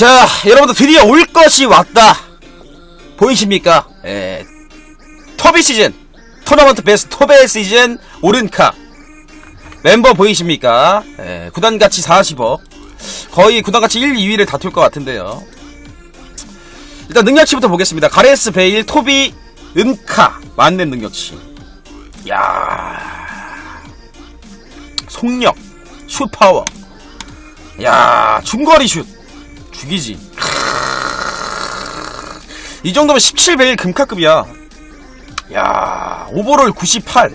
자, 여러분들 드디어 올 것이 왔다. 보이십니까? 예. 터비 시즌. 토너먼트 베스트 토베 시즌 오른카. 멤버 보이십니까? 예, 구단 가치 40억. 거의 구단 가치 1, 2위를 다툴 것 같은데요. 일단 능력치부터 보겠습니다. 가레스 베일, 토비, 은카. 맞는 능력치. 야 속력, 슛 파워. 야 중거리 슛. 죽이지. 이 정도면 17베일 금카급이야. 야, 오버롤 98.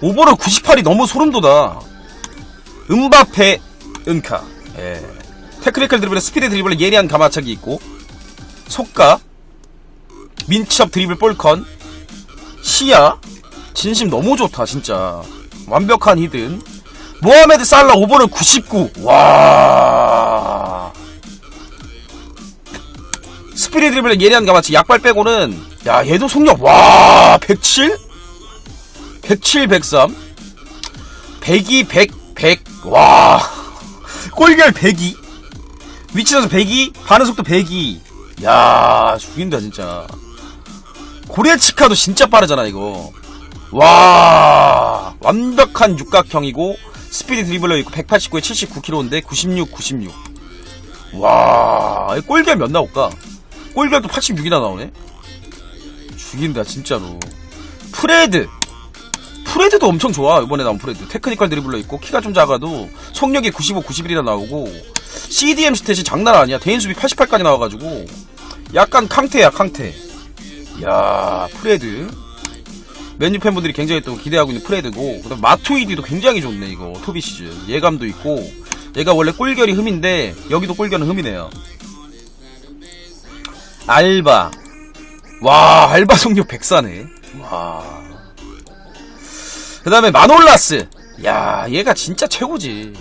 오버롤 98이 너무 소름 돋아. 음바페, 은카. 예. 테크니컬 드리블에 스피드 드리블에 예리한 가마차기 있고, 속가, 민첩 드리블 볼컨, 시야, 진심 너무 좋다, 진짜. 완벽한 히든. 모하메드 살라 오버롤 99. 와. 스피드 드리블에 예리한 가마치 약발 빼고는 야 얘도 속력 와 107? 107 103 102 100 100 와. 골결 102 위치선수 102 반응 속도 102 야 죽인다 진짜. 고레치카도 진짜 빠르잖아 이거. 와 완벽한 육각형이고 스피드 드리블러 있고 189에 79kg인데 96 96 와, 이 골결 몇 나올까? 골결도 86이나 나오네? 죽인다, 진짜로. 프레드. 프레드도 엄청 좋아, 이번에 나온 프레드. 테크니컬 드리블러 있고, 키가 좀 작아도, 속력이 95, 91이나 나오고, CDM 스탯이 장난 아니야. 대인 수비 88까지 나와가지고, 약간 캉테야, 캉테. 야 프레드. 맨유 팬분들이 굉장히 또 기대하고 있는 프레드고, 그 다음 마투이디도 굉장히 좋네, 이거. 토비 시즌. 예감도 있고, 얘가 원래 꼴결이 흠인데 여기도 꼴결은 흠이네요. 알바. 와, 알바 속력 104네. 와. 그 다음에 마놀라스. 야, 얘가 진짜 최고지.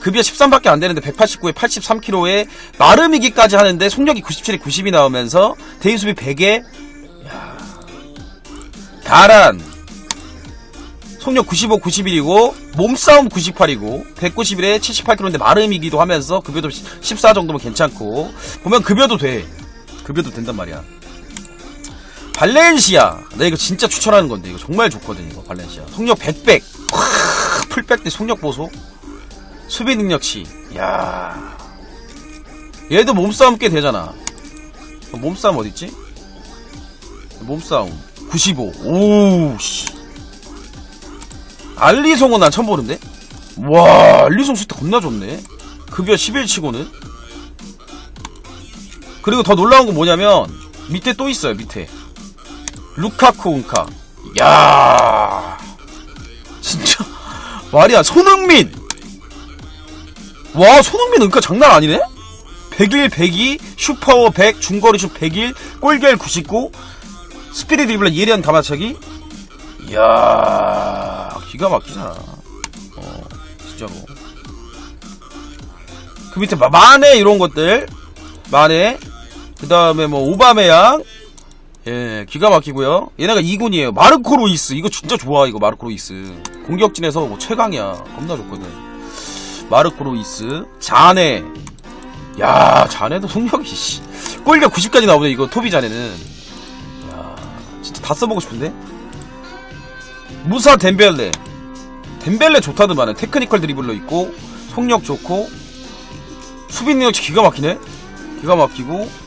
급여 13밖에 안 되는데 189에 83kg에 마르미기까지 하는데 속력이 97에 90이 나오면서 대인 수비 100에 야. 다란. 속력 95, 91이고 몸싸움 98이고 191에 78kg인데 마름이기도 하면서 급여도 14 정도면 괜찮고 보면 급여도 돼 급여도 된단 말이야. 발렌시아. 나 이거 진짜 추천하는 건데 이거 정말 좋거든 이거 발렌시아. 속력 100백. 풀백 대 속력 보소. 수비 능력치. 야. 얘도 몸싸움 꽤 되잖아. 몸싸움 어딨지? 몸싸움. 95 오우씨. 알리송은 난 처음 보는데? 와, 알리송 스타 겁나 좋네. 급여 11 치고는. 그리고 더 놀라운 건 뭐냐면, 밑에 또 있어요, 밑에. 루카쿠 운카. 야 진짜. 말이야, 손흥민! 와, 손흥민 은카 장난 아니네? 101, 102, 슈퍼워 100, 중거리 슛 101, 골결 99, 스피드 드리블러 예리한 가마차기. 이야, 기가 막히잖아. 어, 진짜로. 그 밑에 마- 마네 이런 것들. 마네. 그 다음에 뭐 오바메양. 예, 기가 막히고요. 얘네가 2군이에요. 마르코 로이스. 이거 진짜 좋아, 이거 마르코 로이스. 공격진에서 뭐 최강이야. 겁나 좋거든. 마르코 로이스. 자네. 야, 자네도 속력이, 씨. 골가 90까지 나오네, 이거 토비 자네는. 야, 진짜 다 써보고 싶은데? 무사 덴벨레 덴벨레 좋다더만은 테크니컬 드리블러 있고 속력 좋고 수비 능력치 기가 막히네 기가 막히고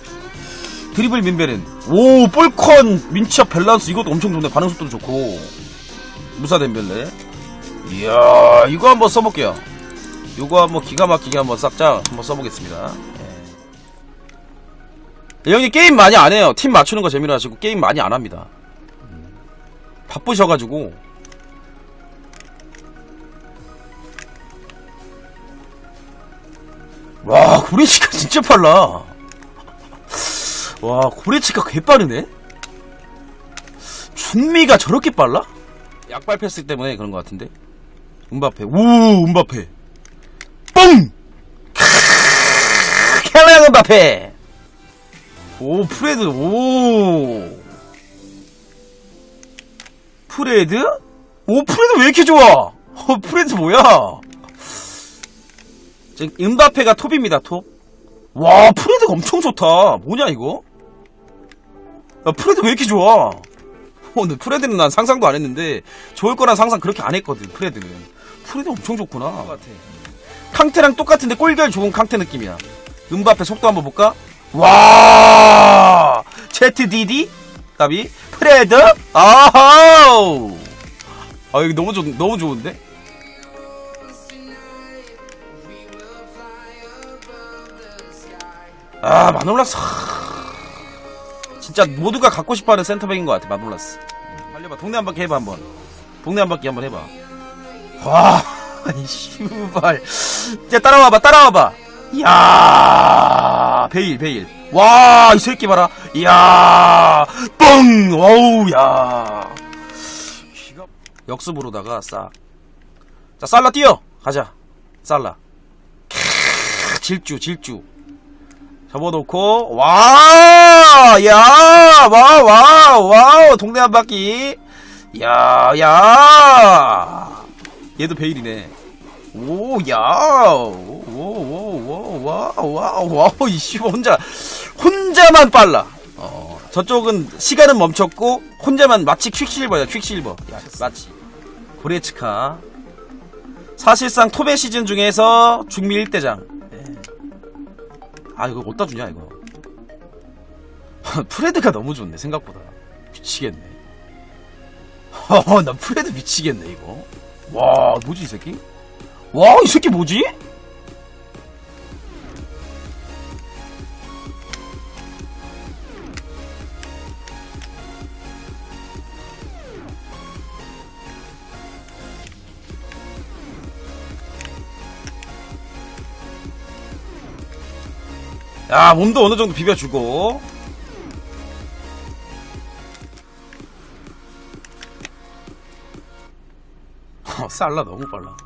드리블 민베른 오 볼컨 민치업 밸런스 이것도 엄청 좋네. 반응 속도도 좋고. 무사 덴벨레. 이야 이거 한번 써볼게요. 이거 한번 기가 막히게 한번 싹짝 한번 써보겠습니다. 예. 형님 게임 많이 안 해요. 팀 맞추는 거 재미로 하시고 게임 많이 안 합니다. 음. 바쁘셔가지고. 와 고레치카 진짜 빨라 와 고레치카 개빠르네? 준미가 저렇게 빨라? 약발 패스 때문에 그런 것 같은데? 음바페. 우 음바페. 뻥 크으, 켈레 음바페. 오 프레드. 오. 프레드? 오 프레드 왜 이렇게 좋아? 어 프레드 뭐야? 지금 음바페가 톱입니다 톱. 와, 프레드가 엄청 좋다. 뭐냐, 이거? 야, 프레드 왜 이렇게 좋아? 어, 근데 프레드는 난 상상도 안 했는데, 좋을 거란 상상 그렇게 안 했거든, 프레드는. 프레드 엄청 좋구나. 캉테랑 똑같은데 꼴결 좋은 캉테 느낌이야. 음바페 속도 한번 볼까? 와! ZDD? 답이? 프레드? 아하우! 아, 이거 너무 좋, 너무 좋은데? 아, 마놀라스. 하, 진짜 모두가 갖고 싶어 하는 센터백인 것 같아, 마놀라스. 달려봐. 동네 한 바퀴 해봐, 한번. 동네 한 바퀴 한번 해봐. 와, 이 씨발. 야, 따라와봐, 따라와봐. 이야, 베일, 베일. 와, 이 새끼 봐라. 이야, 뻥! 어우, 야. 역습으로다가 싹. 자, 살라 뛰어! 가자. 살라. 캬, 질주, 질주. 접어놓고, 와! 야! 와, 와, 와! 동네 한 바퀴. 야, 야! 얘도 베일이네. 오, 야! 오, 오, 오, 와, 와, 와, 이씨, 혼자, 혼자만 빨라. 어, 저쪽은 시간은 멈췄고, 혼자만 마치 퀵실버야, 퀵실버. 야, 마치. 고레츠카. 사실상 토베 시즌 중에서 중미 1대장. 아, 이거 어디다 주냐, 이거. 프레드가 너무 좋네, 생각보다. 미치겠네. 어, 나 프레드 미치겠네, 이거. 와, 뭐지, 이 새끼? 와, 이 새끼 뭐지? 야, 몸도 어느 정도 비벼주고. 어, 살라 너무 빨라.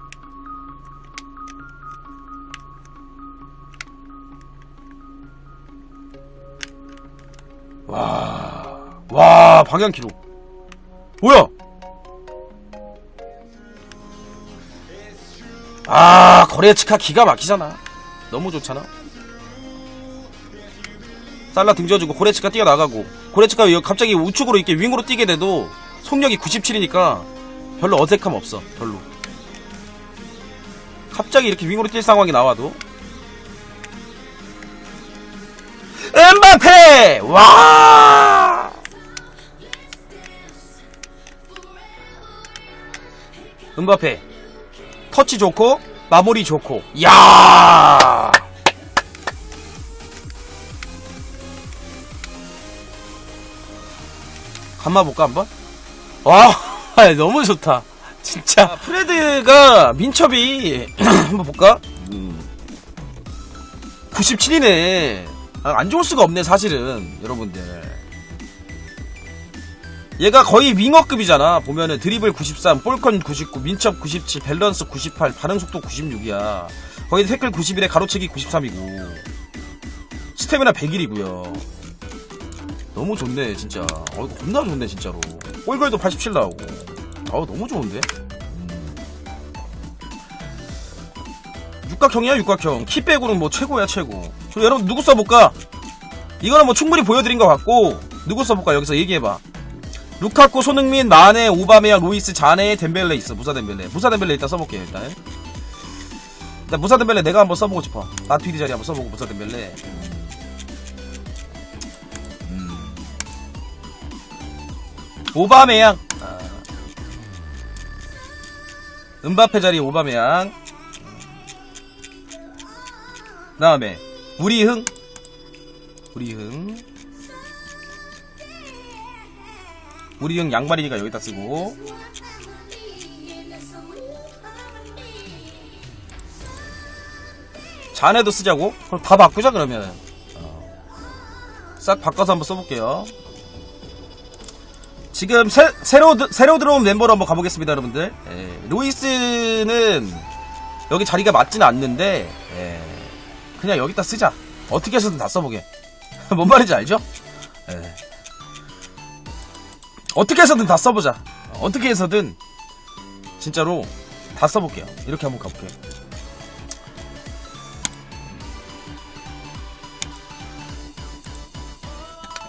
와, 와, 방향 기록. 뭐야? 아, 거래 치카 기가 막히잖아. 너무 좋잖아. 살라 등져주고 고레츠카 뛰어나가고 고레츠카 갑자기 우측으로 이렇게 윙으로 뛰게 돼도 속력이 97이니까 별로 어색함 없어 별로. 갑자기 이렇게 윙으로 뛸 상황이 나와도. 음바페! 와! 음바페. 터치 좋고 마무리 좋고. 야 간마 볼까 한번? 와 너무 좋다. 진짜. 프레드가 민첩이 한번 볼까? 97이네. 아, 안 좋을 수가 없네 사실은 여러분들. 얘가 거의 윙어급이잖아. 보면은 드리블 93 볼컨 99 민첩 97 밸런스 98 반응 속도 96이야. 거기 태클 91에 가로채기 93이고. 스태미나 100일이고요 너무 좋네 진짜. 어 겁나 좋네 진짜로. 골걸도 87 나오고. 어 너무 좋은데? 음. 육각형이야 육각형. 키 빼고는 뭐 최고야 최고. 저 여러분 누구 써볼까? 이거는 뭐 충분히 보여드린 것 같고 누구 써볼까? 여기서 얘기해봐. 루카쿠 손흥민 마네 오바메양 로이스 자네 덴벨레 있어. 무사 덴벨레. 무사 덴벨레 일단 써볼게요 일단. 일단 무사 덴벨레 내가 한번 써보고 싶어. 나트위디 자리 한번 써보고 무사 덴벨레 오바메양 아. 은바페 자리 오바메양 그 다음에 우리흥 우리흥 우리흥 양발이니까 여기다 쓰고 잔에도 쓰자고? 그럼 다 바꾸자 그러면 어. 싹 바꿔서 한번 써볼게요 지금 새, 드- 새로 들어온 멤버로 한번 가보겠습니다, 여러분들. 예, 루이스는 여기 자리가 맞지는 않는데 예, 그냥 여기다 쓰자. 어떻게 해서든 다 써보게. 뭔 말인지 알죠? 예. 어떻게 해서든 다 써보자. 어떻게 해서든 진짜로 다 써볼게요. 이렇게 한번 가볼게요.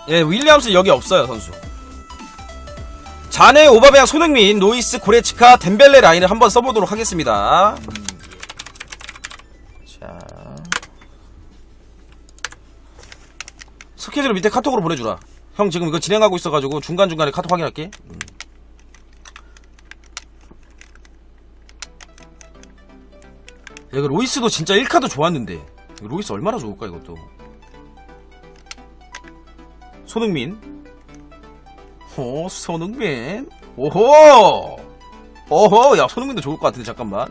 예, 윌리엄스 여기 없어요, 선수. 자네, 오바베양, 손흥민, 노이스, 고레츠카, 덴벨레 라인을 한번 써보도록 하겠습니다. 음. 자. 스케줄을 밑에 카톡으로 보내주라. 형 지금 이거 진행하고 있어가지고 중간중간에 카톡 확인할게. 음. 야, 이거 로이스도 진짜 1카도 좋았는데. 로이스 얼마나 좋을까, 이것도. 손흥민. 오, 손흥민. 오호! 오호! 야, 손흥민도 좋을 것 같은데, 잠깐만.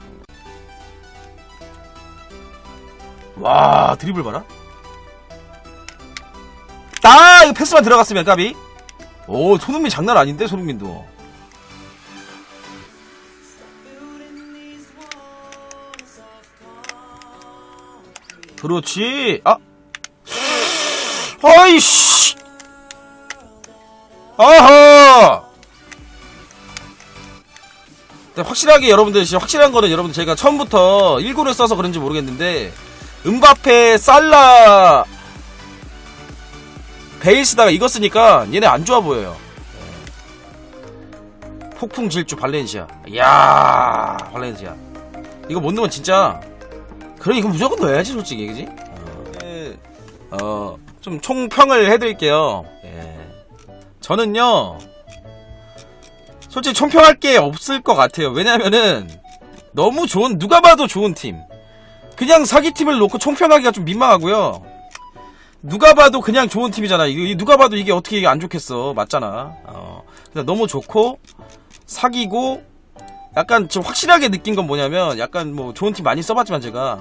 와, 드리블 봐라. 아, 이거 패스만 들어갔으면, 까비. 오, 손흥민 장난 아닌데, 손흥민도. 그렇지. 아. 아이씨. 근데 확실하게 여러분들 확실한 거는 여러분들 제가 처음부터 1군을 써서 그런지 모르겠는데 음바페, 살라, 베이스다가 이거 쓰니까 얘네 안 좋아 보여요. 폭풍 질주 발렌시아. 이야, 발렌시아. 이거 못 넣으면 진짜 그래 이거 무조건 넣어야지 솔직히 그지? 어, 어, 좀 총평을 해드릴게요. 예. 저는요 솔직히 총평할 게 없을 것 같아요. 왜냐면은 너무 좋은 누가 봐도 좋은 팀. 그냥 사기 팀을 놓고 총평하기가 좀 민망하고요. 누가 봐도 그냥 좋은 팀이잖아. 이거 누가 봐도 이게 어떻게 이게 안 좋겠어. 맞잖아. 어. 그래서 너무 좋고 사기고 약간 좀 확실하게 느낀 건 뭐냐면 약간 뭐 좋은 팀 많이 써봤지만 제가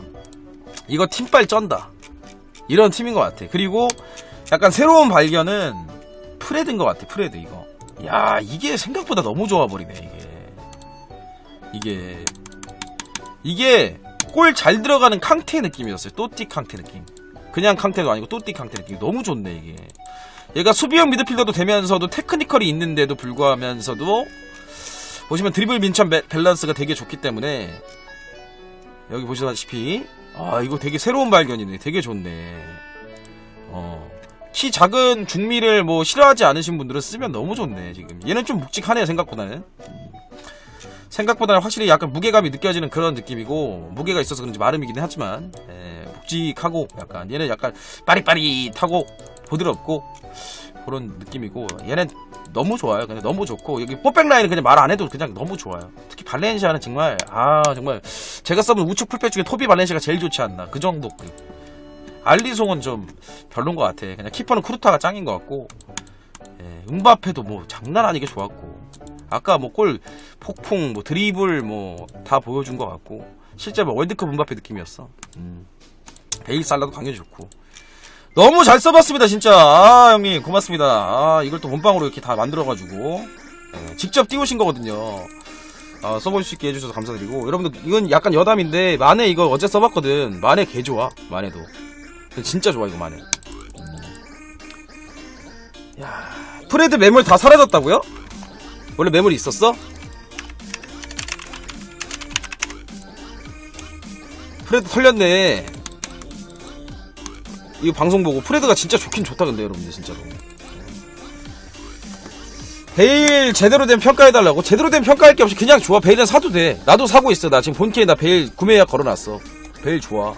이거 팀빨 쩐다 이런 팀인 것 같아 그리고 약간 새로운 발견은 프레드인 것 같아 프레드 이거. 야 이게 생각보다 너무 좋아 버리네 이게. 이게. 이게 골 잘 들어가는 캉테 느낌이었어요. 또띠 캉테 느낌. 그냥 캉테도 아니고 또띠 캉테 느낌. 너무 좋네 이게. 얘가 수비형 미드필더도 되면서도 테크니컬이 있는데도 불구하면서도 보시면 드리블 민첩 매- 밸런스가 되게 좋기 때문에 여기 보시다시피 아 이거 되게 새로운 발견이네. 되게 좋네. 어. 키 작은 중미를 뭐 싫어하지 않으신 분들은 쓰면 너무 좋네 지금 얘는 좀 묵직하네요 생각보다는 음. 생각보다는 확실히 약간 무게감이 느껴지는 그런 느낌이고 무게가 있어서 그런지 마름이긴 하지만 예, 묵직하고 약간 얘는 약간 빠릿빠릿하고 부드럽고 그런 느낌이고 얘는 너무 좋아요. 그냥 너무 좋고 여기 뽀백 라인은 그냥 말 안 해도 그냥 너무 좋아요. 특히 발렌시아는 정말 아 정말 제가 써본 우측 풀백 중에 토비 발렌시아가 제일 좋지 않나 그 정도. 알리송은 좀 별론 것 같아. 그냥 키퍼는 쿠르타가 짱인 것 같고. 예, 음바페도 뭐 장난 아니게 좋았고. 아까 뭐 골 폭풍 뭐 드리블 뭐 다 보여준 것 같고. 실제 뭐 월드컵 음바페 느낌이었어. 음. 베일 살라도 당연히 좋고. 너무 잘 써봤습니다 진짜. 아 형님 고맙습니다. 아 이걸 또 본방으로 이렇게 다 만들어가지고. 예, 직접 띄우신 거거든요. 아, 써볼 수 있게 해주셔서 감사드리고. 여러분들 이건 약간 여담인데 만에 이거 어제 써봤거든. 만에 개 좋아 만에도 진짜 좋아 이거 음. 야 프레드 매물 다 사라졌다고요? 원래 매물이 있었어? 프레드 털렸네. 이거 방송 보고 프레드가 진짜 좋긴 좋다 근데 여러분들 진짜로. 베일 제대로 된 평가해달라고? 제대로 된 평가할 게 없이 그냥 좋아. 베일은 사도 돼. 나도 사고 있어. 나 지금 본캐에 나 베일 구매 예약 걸어놨어. 베일 좋아